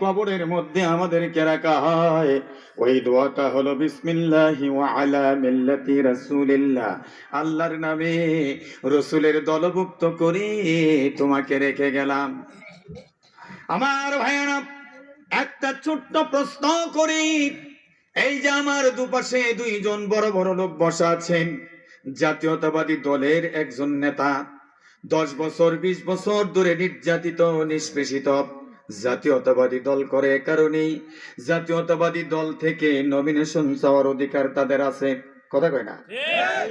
কবরের মধ্যে আমাদেরকে রাখা হয়। ওই দোয়াটা হলো, বিসমিল্লাহি ওয়া আলা মিল্লাতি রাসূলিল্লাহ। আল্লাহর নামে রসুলের দলভুক্ত করে তোমাকে রেখে গেলাম। আমার ভাইয়ারা, একটা ছোট্ট প্রশ্ন করি। এই যে আমার দুপাশে দুইজন বড় বড় লোক বসা আছেন, জাতীয়তাবাদী দলের একজন নেতা, দশ বছর, বিশ বছর ধরে নির্যাতিত, নিষ্পেষিত। জাতীয়তাবাদী দল করে কারণেই জাতীয়তাবাদী দল থেকে নমিনেশন চাওয়ার অধিকার তাদের আছে। কথা কয় না?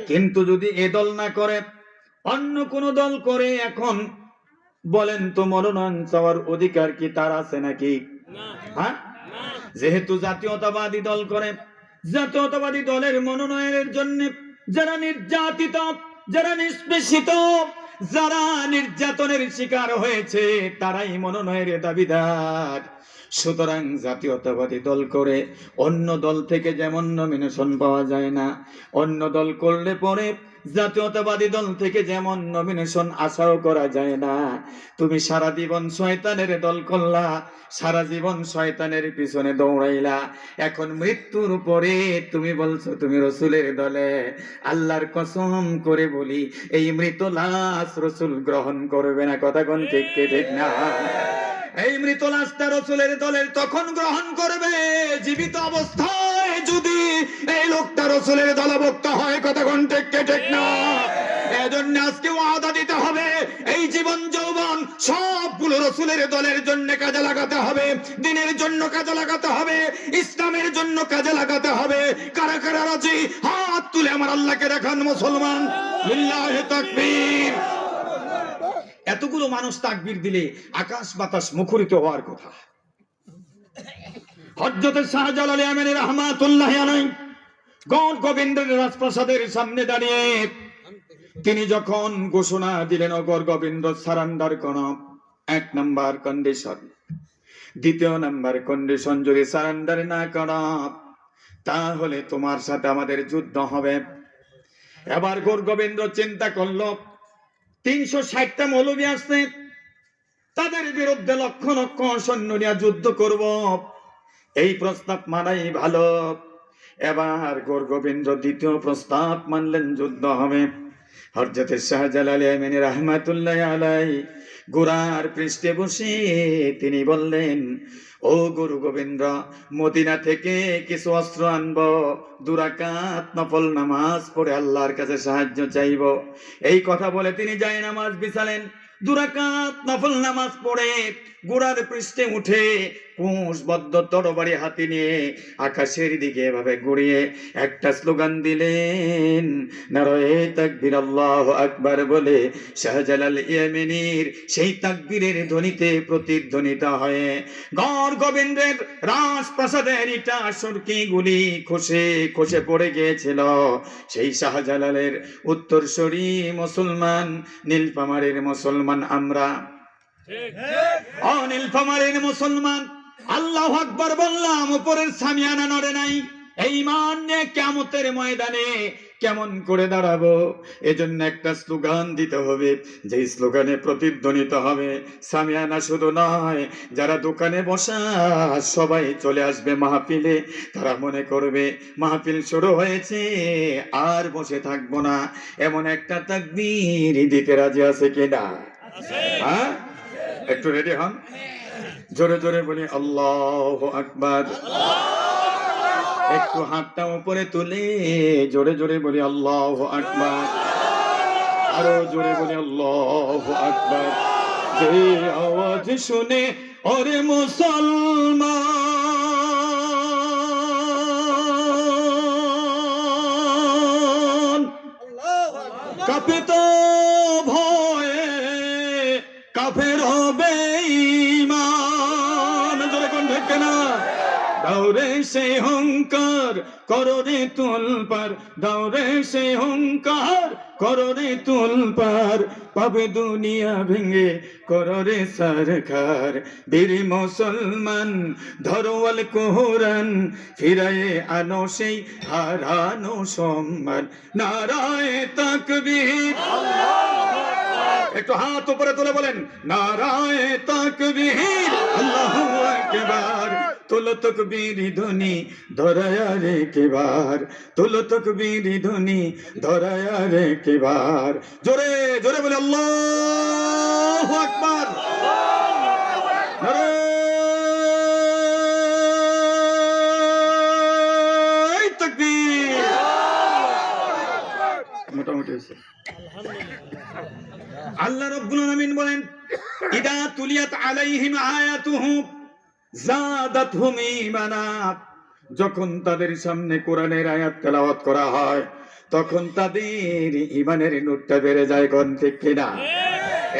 কিন্তু যদি এ দল না করে অন্য কোন দল করে এখন বলেন তো মনোনয়ন চাওয়ার অধিকার কি তার আছে নাকি? হ্যাঁ? যেহেতু জাতীয়তাবাদী দল করে জাতীয়তাবাদী দলের মনোনয়নের জন্য যারা নির্যাতিত যারা নিষ্পেষিত যারা নির্যাতনের শিকার হয়েছে, তারাই মনোনয়নের দাবিদার। সুতরাং জাতীয়তাবাদী দল করে অন্য দল থেকে যেমন নমিনেশন পাওয়া যায় না, অন্য দল করলে পরে জাতীয়তাবাদী দল থেকে যেমন নমিনেশন আশাও করা যায় না। তুমি সারা জীবন শয়তানের দল করলা, সারা জীবন শয়তানের পিছনে দৌড়াইলা। এখন মৃত্যুর পরে তুমি বলছো তুমি রসুলের দলে। আল্লাহর কসম করে বলি, এই মৃত লাশ রসুল গ্রহণ করবে না। কথা কোন ঠিক ঠিক না? এই মৃত লাশটা রসুলের দলের তখন গ্রহণ করবে, জীবিত অবস্থায়। যদি এই লোকটা রসুলের দলভুক্ত হয় কথা কোন ঠিক কি ঠিক না? এজন্য আজকে ওয়াদা দিতে হবে, এই জীবন যৌবন সবগুলো রসুলের দলের জন্য কাজে লাগাতে হবে, দিনের জন্য কাজে লাগাতে হবে, ইসলামের জন্য কাজে লাগাতে হবে। কারা কারা রাজি? হাত তুলে আমার আল্লাহকে দেখান, মুসলমান। এতগুলো মানুষ তাকবির দিলে আকাশ বাতাস মুখরিত হওয়ার কথা। হজরতের শাহজালাল ইয়ামানি রহমাতুল্লাহ আলাই গৌর গোবিন্দের রাজপ্রাসাদের সামনে দাঁড়িয়ে তিনি যখন ঘোষণা দিলেন অগর গোবিন্দ, সারান্ডার কোন এক নাম্বার কন্ডিশন দ্বিতীয় নাম্বার কন্ডিশন যদি সারান্ডার না কর, তাহলে তোমার সাথে আমাদের যুদ্ধ হবে। এবার গোর গোবিন্দ চিন্তা করল, তিনশো ষাটটা মৌলবী আসছে, তাদের বিরুদ্ধে লক্ষ লক্ষ সৈন্য নিয়ে যুদ্ধ করব। এই প্রস্তাব মানাই ভালো। এবার গোর গোবিন্দ দ্বিতীয় প্রস্তাব মানলেন, যুদ্ধ হবে। হরজতে শাহজালাল আমিনী রহমাতুল্লাহ আলাই গোরার পৃষ্ঠে বসে তিনি বললেন, ও গুরু গোবিন্দ মদিনা থেকে কিছু অস্ত্র আনব। দুরাকাত নফল নামাজ পড়ে আল্লাহর কাছে সাহায্য চাইব। এই কথা বলে তিনি যায় নামাজ বিছালেন। দুরাকাত নফল নামাজ পড়ে, গোড়ার পৃষ্ঠে উঠে তরবারি হাতে নিয়ে আকাশের দিকে এভাবে ঘুরিয়ে একটা স্লোগান দিলেন, নারয়ে তাকবীর আল্লাহ আকবার বলে শাহজালাল ইয়ামিনীর সেই ধ্বনিতে প্রতিধ্বনিত হয়ে, গড় গোবিন্দের রাজপ্রাসাদের ইটা খসে খসে পড়ে গিয়েছিল। সেই শাহজালালের উত্তরসূরি মুসলমান, নীলফামারের মুসলমান আমরা। ও নীলফামারের মুসলমান, আল্লাহ আকবার বললাম, উপরের সামিয়ানা নড়ে নাই। এই মান নিয়ে কেমতের ময়দানে কেমন করে দাঁড়াবো? এজন্য একটা স্লোগান দিতে হবে। যে স্লোগানে প্রতিধ্বনিত হবে সামিয়ানা শুধু নয়, যারা দোকানে বসা, সবাই চলে আসবে মাহফিলে। তারা মনে করবে, মাহফিল শুরু হয়েছে, আর বসে থাকব না। এমন একটা তাকবীর দিতে রাজি আছে কিনা? হ্যাঁ? একটু রেডি হন? জোরে জোরে বলি, আল্লাহ আকবার। একটু হাতটা উপরে তুলে জোরে জোরে বলি, আল্লাহ আকবার। আরও জোরে বলি, আল্লাহ আকবার। যে আওয়াজ শুনে, ওরে মুসলমান! দৌড়ে সে হংকার কররে তুলপার। দৌড়ে সে হংকার কররে তুলপার। পাবে দুনিয়া ভেঙে কররে সরকার। বীর মুসলমান ধরোয়াল কোহরান ফিরায়ে আনো সেই হারানো সম্মান। নারায় তাকবীর। একটু হাত উপরে তুলে বলেন, নারায় তাকবীর। আল্লাহু আকবার। তুলো তকবীর ধ্বনি, ধরায়া রে কেবার তুলো তকবীর ধ্বনি, ধরায়া রে কেবার জোরে জোরে বলে আল্লাহু আকবার। মোটামুটি হয়েছে। আল্লাহ রব্বুল আলামিন বলেন, ইদা তুলিয়াত আলাইহিম আয়াতুহু যখন তাদের সামনে কোরআনের আয়াত তেলাওয়াত করা হয়, তখন তাদের ইমানের নোটটা বেড়ে যায় কোন ঠিক কিনা?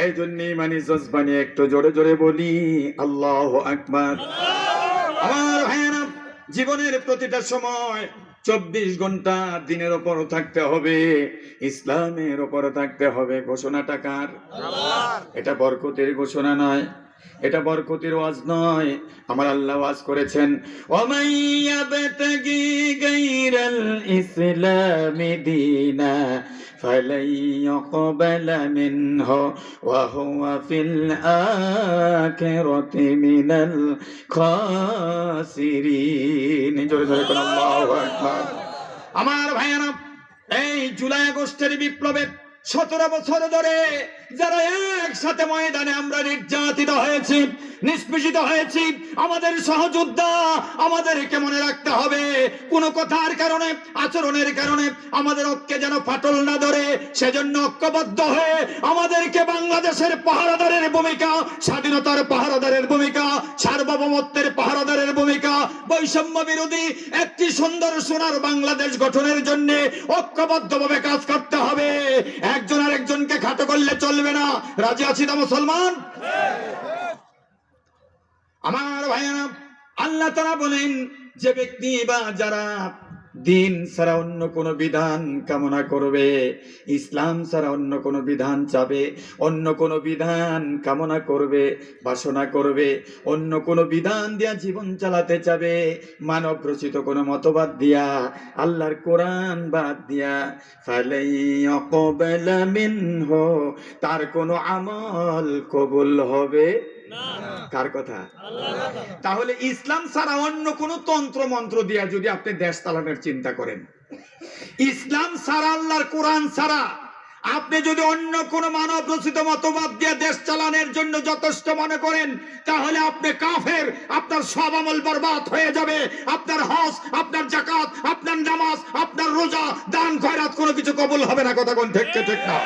এই জন্য ইমানি জজবানি একটু জোরে জোরে বলি, আল্লাহ আকবার। আমার ভাইয়েরা, জীবনের প্রতিটা সময় চব্বিশ ঘণ্টা দিনের ওপর থাকতে হবে, ইসলামের ওপর থাকতে হবে। ঘোষণাটা কার? এটা বরকতের ঘোষণা নয়। এটা বরকতের ওয়াজ নয় আমার আল্লাহ ওয়াজ করেছেন ওমাইয়াবতাগি গায়রাল ইসলামি দীনা فلن يقبل منه وهو في الآخرة من الخاسرين জোরে জোরে কোন আল্লাহু আকবার আমার ভাইয়ারা এই জুলাই আগস্টের বিপ্লবে সতেরো বছর ধরে যারা একসাথে ময়দানে আমরা নির্যাতিত হয়েছি, নিষ্পেষিত হয়েছি, আমাদের সহযোদ্ধা আমাদেরকে মনে রাখতে হবে। কোন কথার কারণে, আচরণের কারণে আমাদের ঐক্যে যেন ফাটল না ধরে, সেজন্য ঐক্যবদ্ধ হয়ে আমাদেরকে বাংলাদেশের পাহারাদারের ভূমিকা, স্বাধীনতার পাহারাদারের ভূমিকা, সার্বভৌমত্বের পাহারাদারের ভূমিকা, বৈষম্য বিরোধী একটি সুন্দর সোনার বাংলাদেশ গঠনের জন্য ঐক্যবদ্ধভাবে কাজ করতে হবে আর একজনকে খাটো করলে চলবে না। রাজি আছি না মুসলমান? আমার ভাইয়েরা, আল্লাহ তারা বলেন, যে ব্যক্তি বা যারা দিন ছাড়া অন্য কোনো বিধান কামনা করবে, ইসলাম ছাড়া অন্য কোনো বিধান চাবে, অন্য কোনো বিধান কামনা করবে, বাসনা করবে, অন্য কোনো বিধান দিয়া জীবন চালাতে চাবে, মানব রচিত কোনো মতবাদ দিয়া, আল্লাহর কোরআন বাদ দিয়া। তার কোনো আমল কবুল হবে? কার কথা? তাহলে ইসলাম ছাড়া অন্য কোন তন্ত্র মন্ত্র দিয়া যদি আপনি দেশ চালানোর চিন্তা করেন। ইসলাম ছাড়া আল্লাহর কোরআন ছাড়া আপনি যদি অন্য কোন মানব রচিত মতবাদ দিয়ে দেশ চালানোর জন্য যথেষ্ট মনে করেন তাহলে আপনি কাফের আপনার সব আমল বরবাদ হয়ে যাবে। আপনার হজ আপনার জাকাত আপনার নামাজ আপনার রোজা দান খয়রাত কোনো কিছু কবুল হবে না কথা কোন ঠিক ঠিক না।